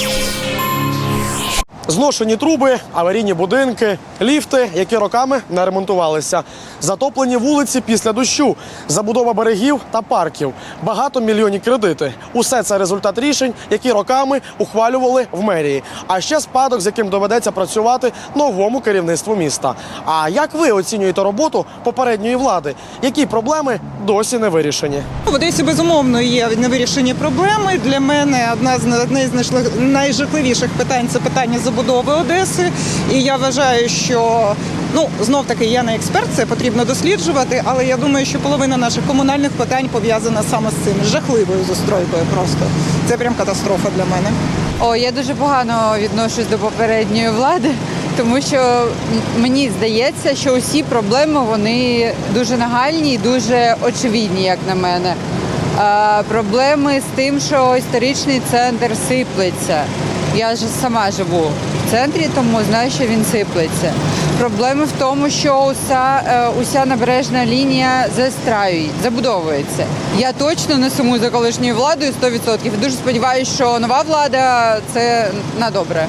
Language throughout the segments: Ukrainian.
Peace. Зношені труби, аварійні будинки, ліфти, які роками не ремонтувалися, затоплені вулиці після дощу, забудова берегів та парків, багатомільйонні кредити. Усе це результат рішень, які роками ухвалювали в мерії. А ще спадок, з яким доведеться працювати новому керівництву міста. А як ви оцінюєте роботу попередньої влади? Які проблеми досі не вирішені? В Одесі безумовно є невирішені проблеми. Для мене одна з найжахливіших питань це питання забудови Одеси. І я вважаю, що ну знов таки я не експерт, це потрібно досліджувати. Але я думаю, що половина наших комунальних питань пов'язана саме з цим жахливою застройкою. Просто це прям катастрофа для мене. О, я дуже погано відношусь до попередньої влади, тому що мені здається, що усі проблеми вони дуже нагальні і дуже очевидні, як на мене. А, проблеми з тим, що історичний центр сиплеться. Я ж сама живу центрі, тому знаю, що він сиплеться. Проблема в тому, що уся, е, уся набережна лінія застраює, забудовується. Я точно не сумую за колишньою владою 100%. Дуже сподіваюся, що нова влада це на добре.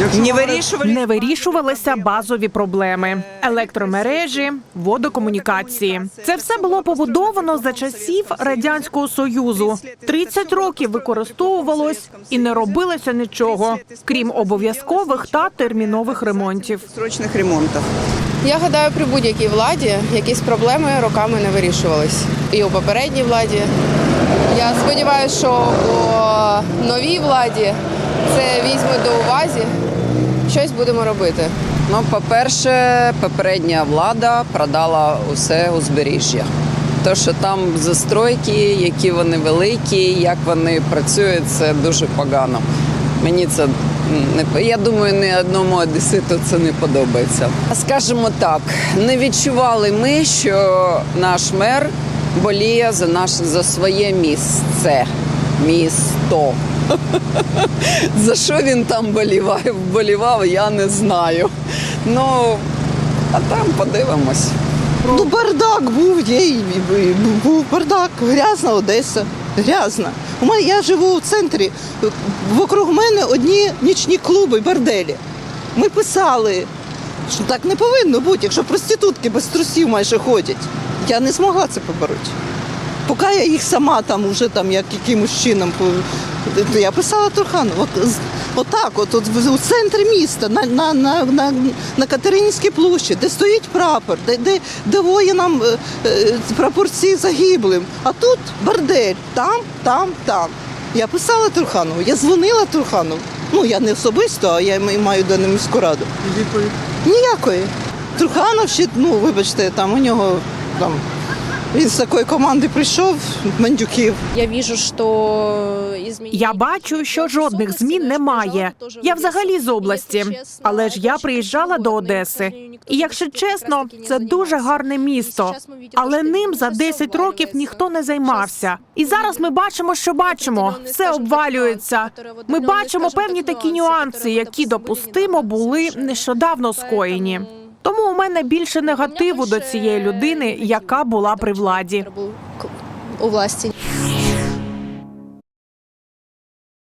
Не вирішували Не вирішувалися базові проблеми: електромережі, водокомунікації. Це все було побудовано за часів радянського союзу. 30 років використовувалось і не робилося нічого, крім обов'язкових та термінових ремонтів. срочних ремонтів. Я гадаю, при будь-якій владі якісь проблеми роками не вирішувались. І у попередній владі. Я сподіваюся, що у новій владі це візьмуть до увазі. Щось будемо робити. Ну, по-перше, попередня влада продала усе узбережжя. То, що там застройки, які вони великі, як вони працюють, це дуже погано. Мені це не я думаю, ні одному одеситу це не подобається. Скажімо так, не відчували ми, що наш мер боліє за наш за своє місце. Місто. За що він там болівав, болівав, я не знаю. Ну, а там подивимось. Ну, бардак був, є, був бардак, грязна Одеса, грязна. У мене я живу в центрі. Вокруг мене одні нічні клуби, борделі. Ми писали, що так не повинно бути, якщо проститутки без трусів майже ходять. Я не змогла це побороти. Поки я їх сама там уже там як якимось чином то я писала Турхану. От, отак, от, от в- у центрі міста, на, на, на, на, на Катеринівській площі, де стоїть прапор, де, де, де воїнам е, е, прапорці загиблим. А тут бордель, там, там, там. Я писала Турханову, я дзвонила Турханову. Ну, я не особисто, а я маю до міську раду. Ніякої. Труханов ще, ну, вибачте, там у нього там. Він з такої команди прийшов, мандюків. Я вижу, що Я бачу, що жодних змін немає. Я взагалі з області, але ж я приїжджала до Одеси. І якщо чесно, це дуже гарне місто. Але ним за 10 років ніхто не займався. І зараз ми бачимо, що бачимо. Все обвалюється. Ми бачимо певні такі нюанси, які допустимо були нещодавно скоєні. Тому у мене більше негативу до цієї людини, яка була при владі. у власті.